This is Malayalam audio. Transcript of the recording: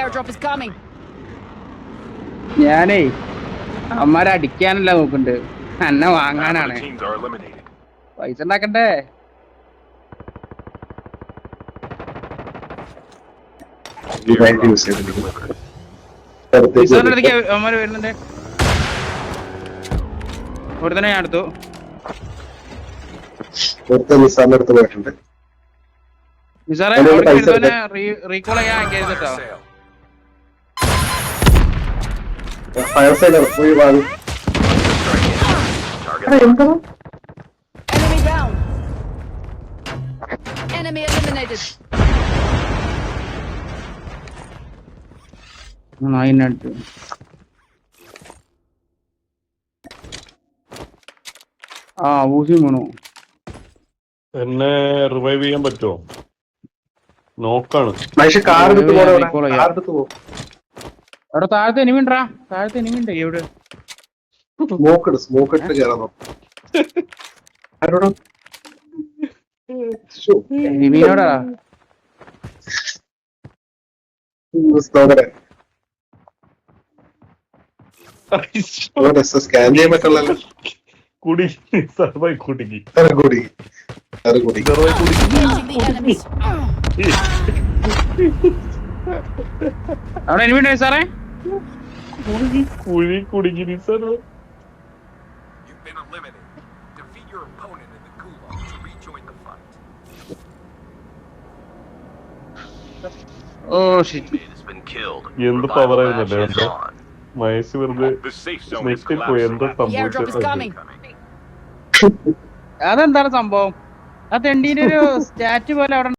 Airdrop is coming. ഞാനേ അമ്മാരെ അടിക്കാനല്ല നോക്കുന്നുണ്ട്. എന്നെ വാങ്ങാനാണ്. Teams are eliminated. പൈസ ഉണ്ടാക്കണ്ടേ? ബാങ്ക് യൂസ് ചെയ്തിട്ടുണ്ട് പൈസ അടുത്തേക്ക് അമ്മമാര് വരുന്നുണ്ട്. ഇവിടെ തന്നെ ഞാൻ എടുത്തു. പുറത്ത് നിസാറിന്റെ അടുത്ത് പോയിട്ടുണ്ട്. നിസാറെ അതിനുള്ള പൈസ റീകോൾ ചെയ്യാൻ Fire കേട്ടോ sale. Fire side Target Enemy down. Enemy eliminated. നായിനടുത്ത് ആ ഊസി വീണു എന്നെ റിവൈവ് ചെയ്യാൻ പറ്റുമോ നോക്കാണ്. പക്ഷെ കാർ എടുത്ത് പോകണം കാർ എടുത്ത് പോകും അവിടെ താഴത്തെ എനിമി ഉണ്ടാ താഴത്തെ എനിമി ഉണ്ട് എവിടെ സ്മോക്ക് ഇട് സ്മോക്ക് ഇട്ട് നോക്കും. ആരോടാ? എനിമിയോടാ സ്കാൻ ചെയ്യാൻ പറ്റുള്ളല്ലോ സർവൈ സർവൈ. അവിടെ എനിമി സാറേ? കുടുങ്ങി കുഴി കുടുങ്ങി sir You've been eliminated. Defeat your opponent in the gulag to rejoin the fight. Oh shit Teammate has been killed. എന്ത് the power match ആയിരുന്നല്ലേ on. മയസ് വെറുതെ The safe zone is നെറ്റിൽ പോയി എന്താ collapsing. The airdrop is സംഭവിച്ചത് coming. അതെന്താണ് സംഭവം ആ തെണ്ടീന്റെ ഒരു സ്റ്റാറ്റ് പോലെ അവിടെ